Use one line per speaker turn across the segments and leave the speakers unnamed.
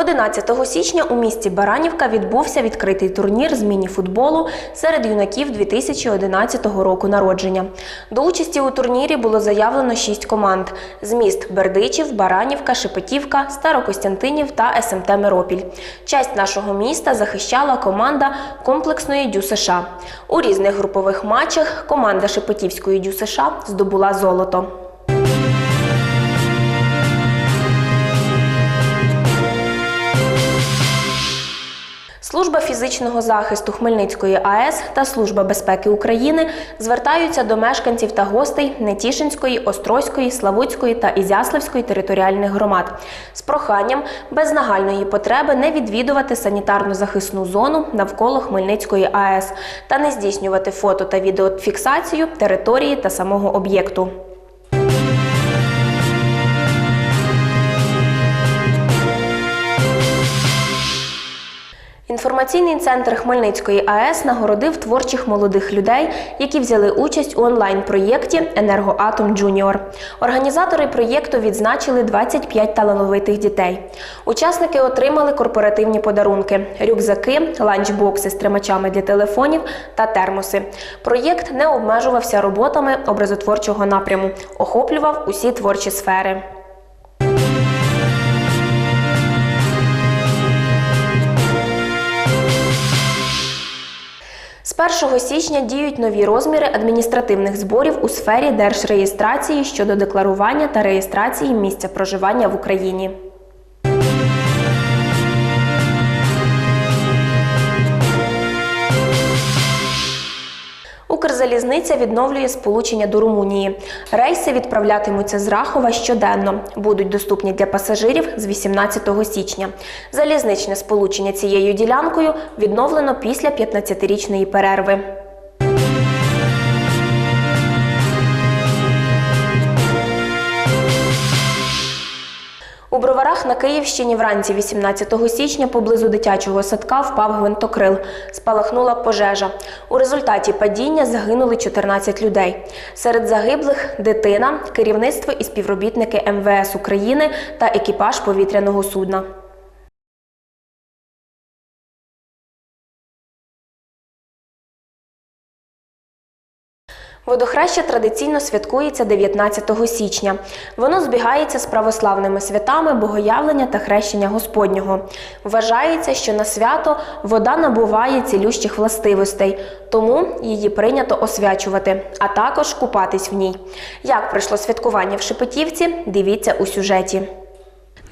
11 січня у місті Баранівка відбувся відкритий турнір з міні-футболу серед юнаків 2011 року народження. До участі у турнірі було заявлено шість команд: з міст Бердичів, Баранівка, Шепетівка, Старокостянтинів та СМТ Миропіль. Часть нашого міста захищала команда комплексної Дю США. У різних групових матчах команда Шепетівської Дю США здобула золото. Служба фізичного захисту Хмельницької АЕС та Служба безпеки України звертаються до мешканців та гостей Нетішинської, Острозької, Славутської та Ізяславської територіальних громад з проханням без нагальної потреби не відвідувати санітарно-захисну зону навколо Хмельницької АЕС та не здійснювати фото та відеофіксацію території та самого об'єкту. Інформаційний центр Хмельницької АЕС нагородив творчих молодих людей, які взяли участь у онлайн-проєкті Енергоатом Джуніор. Організатори проєкту відзначили 25 талановитих дітей. Учасники отримали корпоративні подарунки: рюкзаки, ланчбокси з тримачами для телефонів та термоси. Проєкт не обмежувався роботами образотворчого напряму, охоплював усі творчі сфери. З 1 січня діють нові розміри адміністративних зборів у сфері держреєстрації щодо декларування та реєстрації місця проживання в Україні. Укрзалізниця відновлює сполучення до Румунії. Рейси відправлятимуться з Рахова щоденно. Будуть доступні для пасажирів з 18 січня. Залізничне сполучення цією ділянкою відновлено після 15-річної перерви. У броварах на Київщині вранці 18 січня поблизу дитячого садка впав гвинтокрил. Спалахнула пожежа. У результаті падіння загинули 14 людей. Серед загиблих дитина, керівництво і співробітники МВС України та екіпаж повітряного судна. Водохреща традиційно святкується 19 січня. Воно збігається з православними святами Богоявлення та хрещення Господнього. Вважається, що на свято вода набуває цілющих властивостей, тому її прийнято освячувати, а також купатись в ній. Як пройшло святкування в Шепетівці, дивіться у сюжеті.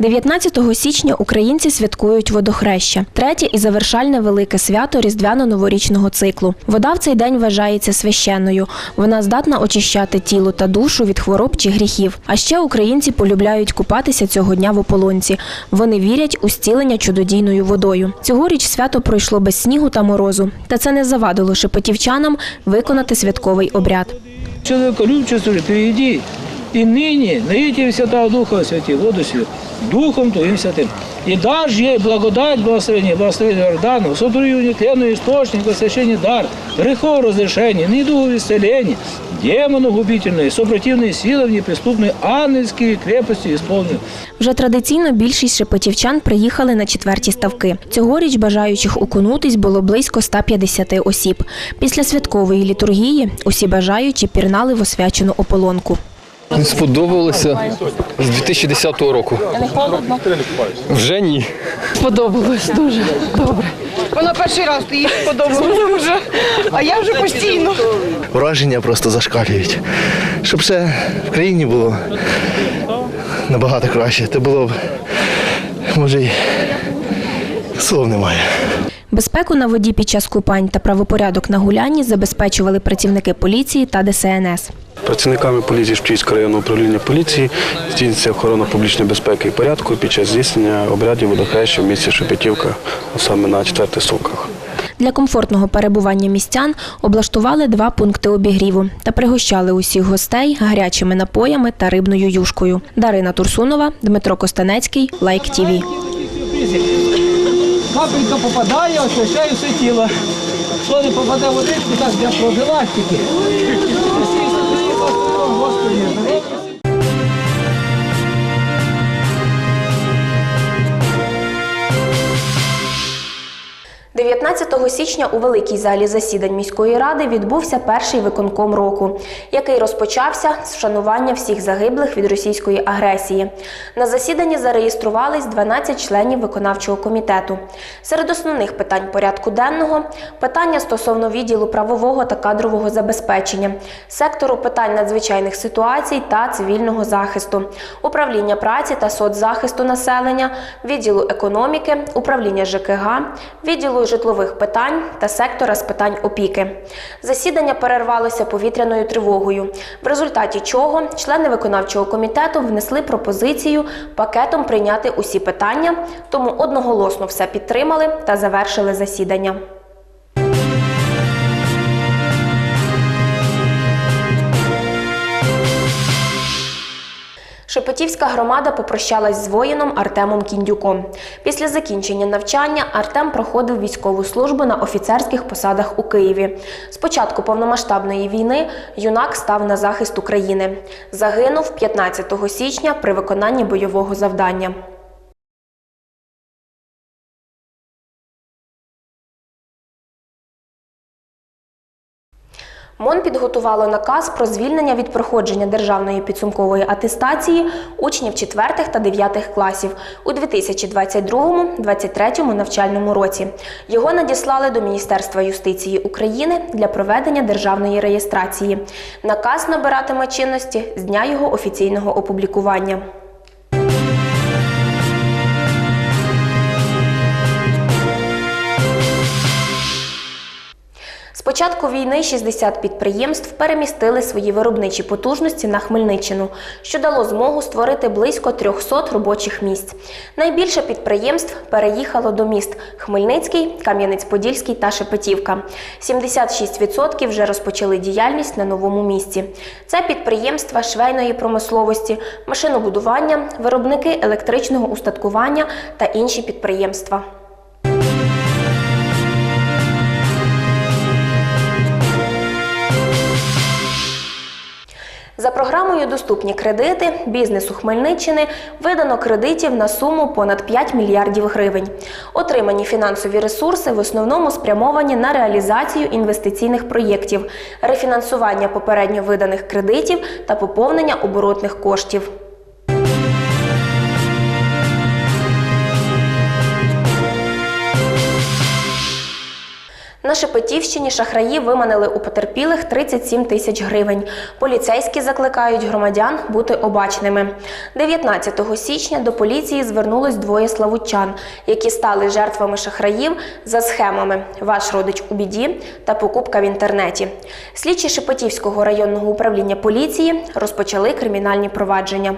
19 січня українці святкують водохреща, третє і завершальне велике свято різдвяно-новорічного циклу. Вода в цей день вважається священною. Вона здатна очищати тіло та душу від хвороб чи гріхів. А ще українці полюбляють купатися цього дня в ополонці. Вони вірять у зцілення чудодійною водою. Цьогоріч свято пройшло без снігу та морозу, та це не завадило шепетівчанам виконати святковий обряд.
Человеколюбче служит, приведи и ныне наите Святого Духа Святи, воду святую, Духом Твоим Святым. И дашь ей благодать, благословение, благословение Иордану, сотворю нетленный источник, освящение дар, грехов разрешения, недугов исцеления, демонов губительные, сопротивные силы неприступные, ангельские крепости исполнил.
Вже традиційно більшість шепетівчан приїхали на четверті ставки. Цьогоріч бажаючих окунутись було близько 150 осіб. Після святкової літургії усі бажаючі пірнали в освячену ополонку.
Не сподобалося з 2010 року.
Не холодно?
Вже ні.
Сподобалось дуже добре.
Вона перший раз то їй сподобалося вже, а я вже постійно.
враження просто зашкалюють. Щоб все в країні було набагато краще, то було б, може, й слов немає.
Безпеку на воді під час купань та правопорядок на гулянні забезпечували працівники поліції та ДСНС.
Працівниками поліції Шпільського районного управління поліції здійснюється охорона публічної безпеки і порядку під час здійснення обрядів водохреща в місті Шепетівка, а саме на четвертих строках.
Для комфортного перебування містян облаштували два пункти обігріву та пригощали усіх гостей гарячими напоями та рибною юшкою. Дарина Турсунова, Дмитро Костанецький, Лайк ТІВІ.
Капелька попадає, освящає все тіло. Що не попаде в водичку, так для профілактики. Господи,
19 січня у великій залі засідань міської ради відбувся перший виконком року, який розпочався з вшанування всіх загиблих від російської агресії. На засіданні зареєструвались 12 членів виконавчого комітету. Серед основних питань порядку денного питання стосовно відділу правового та кадрового забезпечення, сектору питань надзвичайних ситуацій та цивільного захисту, управління праці та соцзахисту населення, відділу економіки, управління ЖКГ, відділу житлових питань та сектора з питань опіки. Засідання перервалося повітряною тривогою, в результаті чого члени виконавчого комітету внесли пропозицію пакетом прийняти усі питання, тому одноголосно все підтримали та завершили засідання. Шепетівська громада попрощалась з воїном Артемом Кіндюком. Після закінчення навчання Артем проходив військову службу на офіцерських посадах у Києві. З початку повномасштабної війни юнак став на захист України. Загинув 15 січня при виконанні бойового завдання. МОН підготувало наказ про звільнення від проходження державної підсумкової атестації учнів 4 та 9 класів у 2022-2023 навчальному році. Його надіслали до Міністерства юстиції України для проведення державної реєстрації. Наказ набиратиме чинності з дня його офіційного опублікування. Початку війни 60 підприємств перемістили свої виробничі потужності на Хмельниччину, що дало змогу створити близько 300 робочих місць. Найбільше підприємств переїхало до міст Хмельницький, Кам'янець-Подільський та Шепетівка. 76% вже розпочали діяльність на новому місці. Це підприємства швейної промисловості, машинобудування, виробники електричного устаткування та інші підприємства. За програмою Доступні кредити бізнесу Хмельниччини видано кредитів на суму понад 5 мільярдів гривень. Отримані фінансові ресурси в основному спрямовані на реалізацію інвестиційних проєктів, рефінансування попередньо виданих кредитів та поповнення оборотних коштів. На Шепетівщині шахраї виманили у потерпілих 37 тисяч гривень. Поліцейські закликають громадян бути обачними. 19 січня до поліції звернулось двоє славутчан, які стали жертвами шахраїв за схемами Ваш родич у біді та покупка в інтернеті. Слідчі Шепетівського районного управління поліції розпочали кримінальні провадження.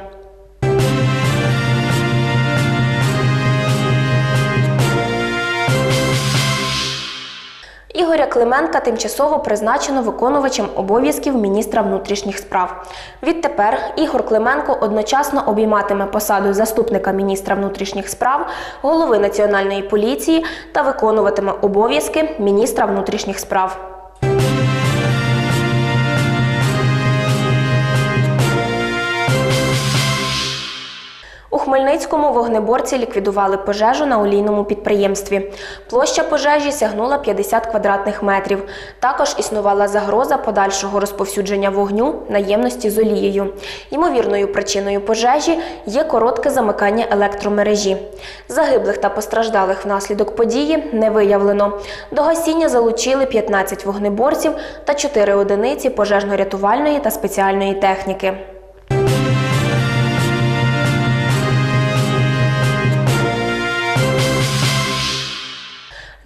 Ігоря Клименка тимчасово призначено виконувачем обов'язків міністра внутрішніх справ. Відтепер Ігор Клименко одночасно обійматиме посаду заступника міністра внутрішніх справ, голови національної поліції та виконуватиме обов'язки міністра внутрішніх справ. У Хмельницькому вогнеборці ліквідували пожежу на олійному підприємстві. Площа пожежі сягнула 50 квадратних метрів. Також існувала загроза подальшого розповсюдження вогню наємності з олією. Ймовірною причиною пожежі є коротке замикання електромережі. Загиблих та постраждалих внаслідок події не виявлено. До гасіння залучили 15 вогнеборців та 4 одиниці пожежно-рятувальної та спеціальної техніки.